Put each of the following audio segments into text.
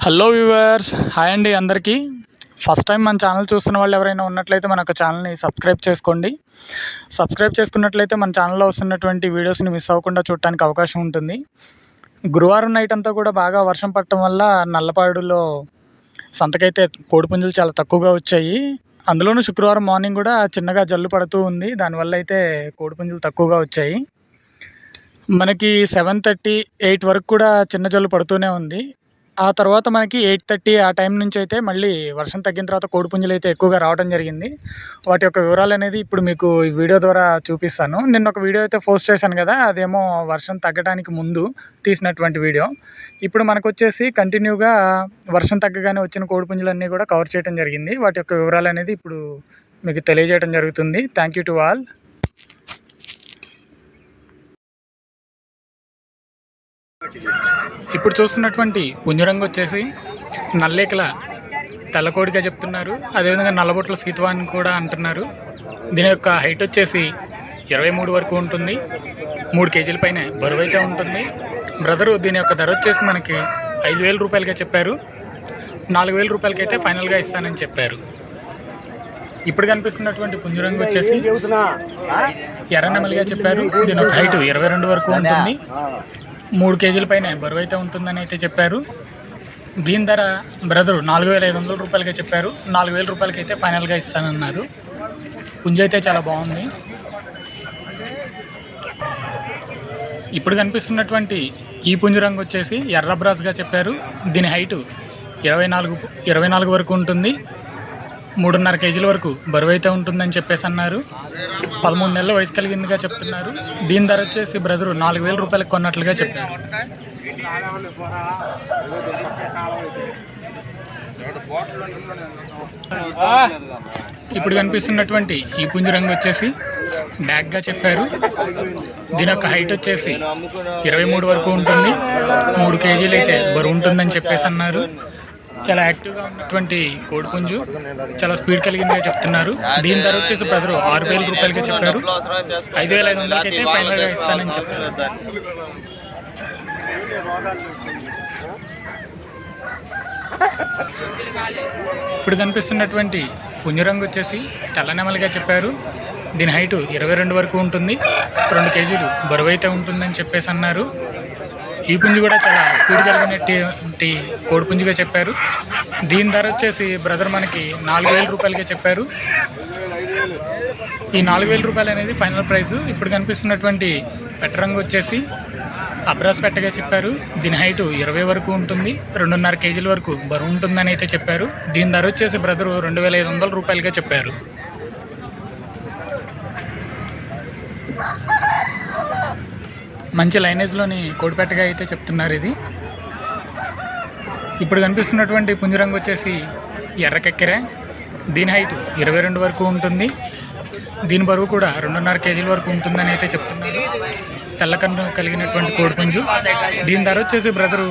Hello viewers hi అండి అందరికీ. First time మన ఛానల్ చూస్తున్న వాళ్ళు ఎవరైనా ఉన్నట్లయితే మన ఒక ఛానల్ని సబ్స్క్రైబ్ చేసుకోండి. సబ్స్క్రైబ్ చేసుకున్నట్లయితే మన ఛానల్లో వస్తున్నటువంటి వీడియోస్ని మిస్ అవ్వకుండా చూడటానికి అవకాశం ఉంటుంది. గురువారం నైట్ అంతా కూడా బాగా వర్షం పడటం వల్ల నల్లపాడులో సంతకైతే కోడిపుంజులు చాలా తక్కువగా వచ్చాయి. అందులోనూ శుక్రవారం మార్నింగ్ కూడా చిన్నగా జల్లు పడుతూ ఉంది. దానివల్ల అయితే కోడిపుంజులు తక్కువగా వచ్చాయి. మనకి సెవెన్ థర్టీ ఎయిట్ వరకు కూడా చిన్న జల్లు పడుతూనే ఉంది. ఆ తర్వాత మనకి ఎయిట్ థర్టీ ఆ టైం నుంచి అయితే మళ్ళీ వర్షం తగ్గిన తర్వాత కోడిపుంజులు అయితే ఎక్కువగా రావడం జరిగింది. వాటి యొక్క వివరాలు అనేది ఇప్పుడు మీకు ఈ వీడియో ద్వారా చూపిస్తాను. నిన్న ఒక వీడియో అయితే పోస్ట్ చేశాను కదా అదేమో వర్షం తగ్గడానికి ముందు తీసినటువంటి వీడియో. ఇప్పుడు మనకు వచ్చేసి కంటిన్యూగా వర్షం తగ్గగానే వచ్చిన కోడిపుంజులన్నీ కూడా కవర్ చేయడం జరిగింది. వాటి యొక్క వివరాలు అనేది ఇప్పుడు మీకు తెలియజేయడం జరుగుతుంది. Thank you to all. ఇప్పుడు చూస్తున్నటువంటి పుంజరంగు వచ్చేసి నల్లేకల తెల్లకోడిగా చెప్తున్నారు. అదేవిధంగా నల్లబొట్ల సీతవాన్ని అని కూడా అంటున్నారు. దీని యొక్క హైట్ వచ్చేసి ఇరవై మూడు వరకు ఉంటుంది. మూడు కేజీల పైన బరువు అయితే ఉంటుంది. బ్రదరు దీని యొక్క ధర వచ్చేసి మనకి ఐదు వేల రూపాయలుగా చెప్పారు. నాలుగు వేల రూపాయలకి అయితే ఫైనల్గా ఇస్తానని చెప్పారు. ఇప్పుడు కనిపిస్తున్నటువంటి పుంజరంగు వచ్చేసి ఎర్రనెమలిగా చెప్పారు. దీని యొక్క హైట్ ఇరవై రెండు వరకు ఉంటుంది. మూడు కేజీల పైన బరువు అయితే ఉంటుందని అయితే చెప్పారు. దీని ధర బ్రదరు నాలుగు వేల ఐదు వందల రూపాయలకే చెప్పారు. నాలుగు వేల రూపాయలకి అయితే ఫైనల్గా ఇస్తానన్నారు. పుంజ అయితే చాలా బాగుంది. ఇప్పుడు కనిపిస్తున్నటువంటి ఈ పుంజు రంగు వచ్చేసి ఎర్రబ్రాస్గా చెప్పారు. దీని హైటు ఇరవై నాలుగు ఇరవై నాలుగు వరకు ఉంటుంది. మూడున్నర కేజీల వరకు బరువు అయితే ఉంటుందని చెప్పేసి అన్నారు. పదమూడు నెలల వయసు కలిగిందిగా చెప్తున్నారు. దీని ధర వచ్చేసి బ్రదరు నాలుగు వేల రూపాయలకు కొన్నట్లుగా చెప్పారు. ఇప్పుడు కనిపిస్తున్నటువంటి ఈ పుంజు రంగు వచ్చేసి బ్యాగ్గా చెప్పారు. దీని యొక్క హైట్ వచ్చేసి ఇరవై మూడు వరకు ఉంటుంది. మూడు కేజీలు అయితే బరువు ఉంటుందని చెప్పేసి అన్నారు. చాలా యాక్టివ్గా ఉన్నటువంటి కోడిపుంజు చాలా స్పీడ్ కలిగిందిగా చెప్తున్నారు. దీని ధర వచ్చేసి బ్రదరు ఆరు వేల రూపాయలుగా చెప్పారు. ఐదు వేల ఐదు వందలకి అయితే ఫైనల్గా ఇస్తానని చెప్పారు. ఇప్పుడు కనిపిస్తున్నటువంటి పుంజరంగు వచ్చేసి తెల్లనెమలిగా చెప్పారు. దీని హైటు ఇరవై రెండు వరకు ఉంటుంది. రెండు కేజీలు బరువు అయితే ఉంటుందని చెప్పేసి అన్నారు. ఈ పుంజు కూడా చాలా స్పీడ్ కలిగినటువంటి కోడిపుంజుగా చెప్పారు. దీని ధర వచ్చేసి బ్రదర్ మనకి నాలుగు వేల రూపాయలకే చెప్పారు. ఈ నాలుగు వేల రూపాయలు అనేది ఫైనల్ ప్రైస్ ఇప్పుడు కనిపిస్తున్నటువంటి పెట్టరంగు వచ్చేసి అబ్రాస్ పెట్టగా చెప్పారు. దీని హైట్ ఇరవై వరకు ఉంటుంది. రెండున్నర కేజీల వరకు బరువు ఉంటుందని అయితే చెప్పారు. దీని ధర వచ్చేసి బ్రదరు రెండు వేల ఐదు వందల రూపాయలుగా చెప్పారు. మంచి లైనేజ్లోని కోడిపెట్టగా అయితే చెప్తున్నారు ఇది. ఇప్పుడు కనిపిస్తున్నటువంటి పుంజరంగు వచ్చేసి ఎర్రకెక్కెరే. దీని హైట్ ఇరవై రెండు వరకు ఉంటుంది. దీని బరువు కూడా రెండున్నర కేజీల వరకు ఉంటుందని అయితే చెప్తున్నారు. తెల్లకన్ను కలిగినటువంటి కోడిపుంజు దీని ధర వచ్చేసి బ్రదరు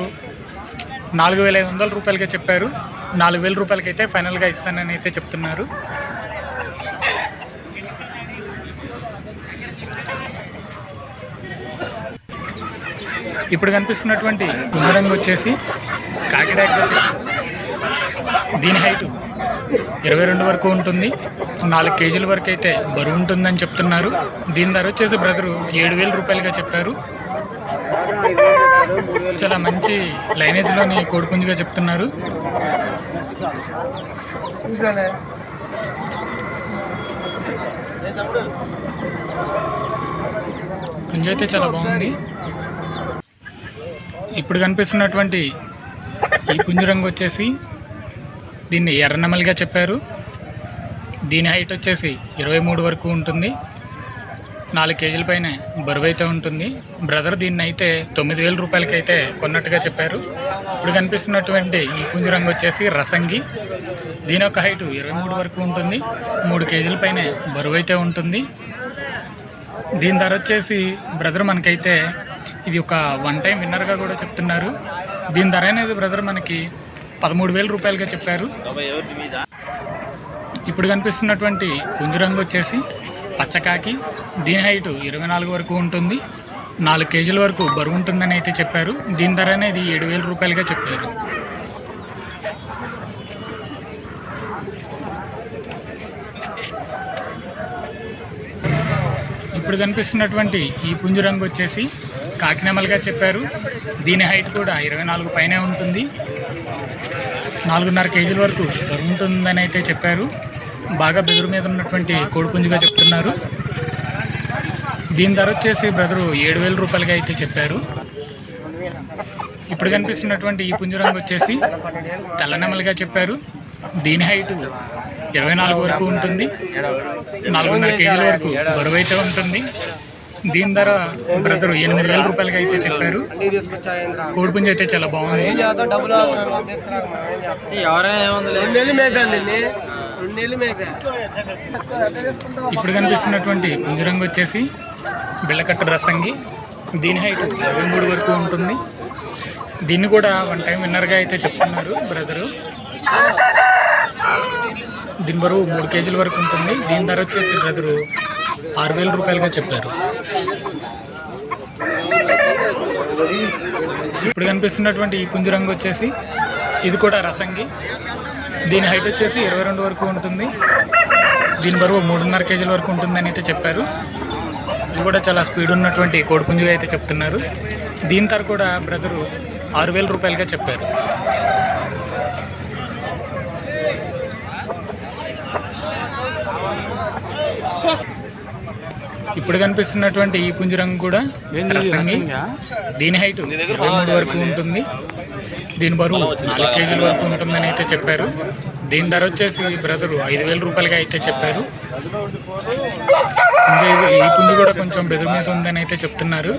నాలుగు వేల ఐదు వందల రూపాయలకే చెప్పారు. నాలుగు వేల రూపాయలకి అయితే ఫైనల్గా ఇస్తానని అయితే చెప్తున్నారు. ఇప్పుడు కనిపిస్తున్నటువంటి రంగు వచ్చేసి కాకినాడ దీని హైటు ఇరవై రెండు వరకు ఉంటుంది. నాలుగు కేజీల వరకు అయితే బరువు ఉంటుందని చెప్తున్నారు. దీని ధర వచ్చేసి బ్రదరు ఏడు వేల రూపాయలుగా చెప్పారు. చాలా మంచి లైనేజ్లోని కోడిపుంజుగా చెప్తున్నారు. పుంజ అయితే చాలా బాగుంది. ఇప్పుడు కనిపిస్తున్నటువంటి ఈ పుంజు రంగు వచ్చేసి దీన్ని ఎర్రనమలిగా చెప్పారు. దీని హైట్ వచ్చేసి ఇరవై మూడు వరకు ఉంటుంది. నాలుగు కేజీల పైన బరువు అయితే ఉంటుంది. బ్రదర్ దీన్ని అయితే తొమ్మిది వేల రూపాయలకి అయితే కొన్నట్టుగా చెప్పారు. ఇప్పుడు కనిపిస్తున్నటువంటి ఈ పుంజు రంగు వచ్చేసి రసంగి. దీని యొక్క హైట్ ఇరవై మూడు వరకు ఉంటుంది. మూడు కేజీల పైన బరువు అయితే ఉంటుంది. దీని ధర వచ్చేసి బ్రదర్ మనకైతే ఇది ఒక వన్ టైం విన్నర్గా కూడా చెప్తున్నారు. దీని ధర అనేది బ్రదర్ మనకి పదమూడు వేల రూపాయలుగా చెప్పారు. ఇప్పుడు కనిపిస్తున్నటువంటి రంగు వచ్చేసి పచ్చకాకి దీని హైట్ ఇరవై నాలుగు వరకు ఉంటుంది. నాలుగు కేజీల వరకు బరువు ఉంటుందని అయితే చెప్పారు. దీని ధర అనేది ఏడు వేల రూపాయలుగా చెప్పారు. ఇప్పుడు కనిపిస్తున్నటువంటి ఈ పుంజురంగు వచ్చేసి కాకినెమలుగా చెప్పారు. దీని హైట్ కూడా ఇరవై నాలుగు పైనే ఉంటుంది. నాలుగున్నర కేజీల వరకు ఉంటుందని అయితే చెప్పారు. బాగా బెదురు మీద ఉన్నటువంటి కోడిపుంజుగా చెప్తున్నారు. దీని ధర వచ్చేసి బ్రదరు ఏడు వేల రూపాయలుగా అయితే చెప్పారు. ఇప్పుడు కనిపిస్తున్నటువంటి ఈ పుంజు రంగు వచ్చేసి తెల్లనెమలుగా చెప్పారు. దీని హైట్ ఇరవై నాలుగు వరకు ఉంటుంది. నాలుగున్నర కేజీల వరకు బరువు అయితే ఉంటుంది. దీని ధర బ్రదరు ఎనిమిది వేల రూపాయలకి అయితే చెప్పారు. కోడిపుంజు అయితే చాలా బాగుంది. ఇప్పుడు కనిపిస్తున్నటువంటి పుంజు రంగు వచ్చేసి బిళ్ళకట్టు రసంగి. దీని హైట్ ఇరవై మూడు వరకు ఉంటుంది. దీన్ని కూడా వన్ టైం విన్నర్గా అయితే చెప్తున్నారు బ్రదరు. దీని బరువు మూడు కేజీల వరకు ఉంటుంది. దీని ధర వచ్చేసి బ్రదరు ఆరు వేల రూపాయలుగా చెప్పారు. ఇప్పుడు కనిపిస్తున్నటువంటి ఈ పుంజు రంగు వచ్చేసి ఇది కూడా రసంగి. దీని హైట్ వచ్చేసి ఇరవై రెండు వరకు ఉంటుంది. దీని బరువు మూడున్నర కేజీల వరకు ఉంటుందని అయితే చెప్పారు. ఇది కూడా చాలా స్పీడ్ ఉన్నటువంటి కోడిపుంజుగా అయితే చెప్తున్నారు. దీని ధర కూడా బ్రదరు ఆరు వేల రూపాయలుగా చెప్పారు. ఇప్పుడు కనిపిస్తున్నటువంటి ఈ పుంజు రంగు కూడా రసంగి. దీని హైట్ ఇరవై మూడు వరకు ఉంటుంది. దీని బరువు నాలుగు కేజీల వరకు ఉంటుందని అయితే చెప్పారు. దీని ధర వచ్చేసి బ్రదరు ఐదు వేల రూపాయలుగా అయితే చెప్పారు. ఈ పుంజు కూడా కొంచెం బెదురు మీద ఉందని అయితే చెప్తున్నారు.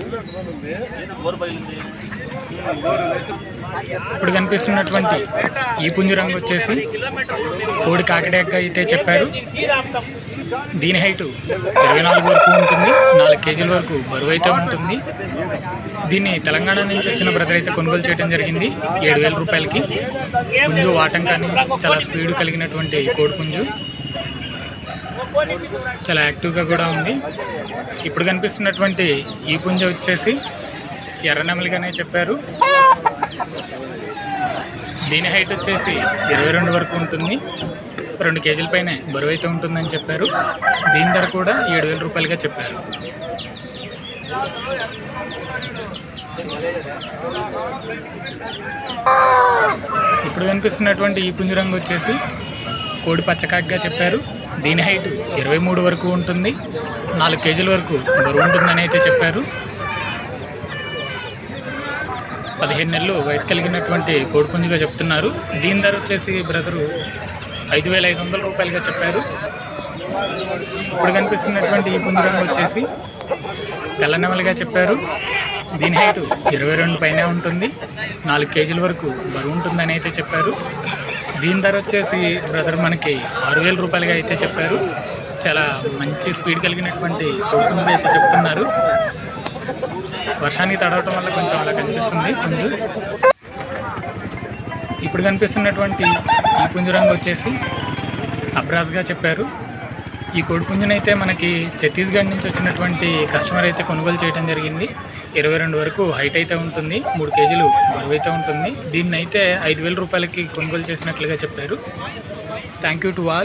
ఇప్పుడు కనిపిస్తున్నటువంటి ఈ పుంజు రంగు వచ్చేసి కోడి కాకిడెక్క అయితే చెప్పారు. దీని హైట్ ఇరవై నాలుగు వరకు ఉంటుంది నాలుగు కేజీల వరకు బరువు అయితే ఉంటుంది. దీన్ని తెలంగాణ నుంచి వచ్చిన బ్రదర్ అయితే కొనుగోలు చేయడం జరిగింది ఏడు వేల రూపాయలకి. పుంజు వాటం కానీ చాలా స్పీడ్ కలిగినటువంటి కోడి పుంజు చాలా యాక్టివ్గా కూడా ఉంది. ఇప్పుడు కనిపిస్తున్నటువంటి ఈ పుంజ వచ్చేసి ఎర్రనెమలిగానే చెప్పారు. దీని హైట్ వచ్చేసి ఇరవై రెండు వరకు ఉంటుంది. రెండు కేజీల పైన బరువు అయితే ఉంటుందని చెప్పారు. దీని ధర కూడా ఏడు వేల రూపాయలుగా చెప్పారు. ఇప్పుడు కనిపిస్తున్నటువంటి ఈ పుంజు రంగు వచ్చేసి కోడి పచ్చకాకిగా చెప్పారు. దీని హైట్ ఇరవై మూడు వరకు ఉంటుంది. నాలుగు కేజీల వరకు బరువు ఉంటుందని అయితే చెప్పారు. పదిహేను నెలలు వయసు కలిగినటువంటి కోడిపుంజుగా చెప్తున్నారు. దీని ధర వచ్చేసి బ్రదరు ఐదు వేల ఐదు వందల రూపాయలుగా చెప్పారు. ఇప్పుడు కనిపిస్తున్నటువంటి ఈ పుంజరం వచ్చేసి తెల్లనెమలిగా చెప్పారు. దీని హైట్ ఇరవై రెండు పైనే ఉంటుంది. నాలుగు కేజీల వరకు బరువు ఉంటుందని అయితే చెప్పారు. దీని ధర వచ్చేసి బ్రదర్ మనకి ఆరు వేల రూపాయలుగా అయితే చెప్పారు. చాలా మంచి స్పీడ్ కలిగినటువంటి కోడిపుంజుగా అయితే చెప్తున్నారు. వర్షానికి తడవటం వల్ల కొంచెం అలా కనిపిస్తుంది పుంజు. ఇప్పుడు కనిపిస్తున్నటువంటి ఈ పుంజు రంగు వచ్చేసి అబ్రాస్గా చెప్పారు. ఈ కోడిపుంజునైతే మనకి ఛత్తీస్గఢ్ నుంచి వచ్చినటువంటి కస్టమర్ అయితే కొనుగోలు చేయడం జరిగింది. ఇరవై రెండు వరకు హైట్ అయితే ఉంటుంది. మూడు కేజీలు బరువు అయితే ఉంటుంది. దీన్ని అయితే ఐదు వేల రూపాయలకి కొనుగోలు చేసినట్లుగా చెప్పారు. Thank you to all.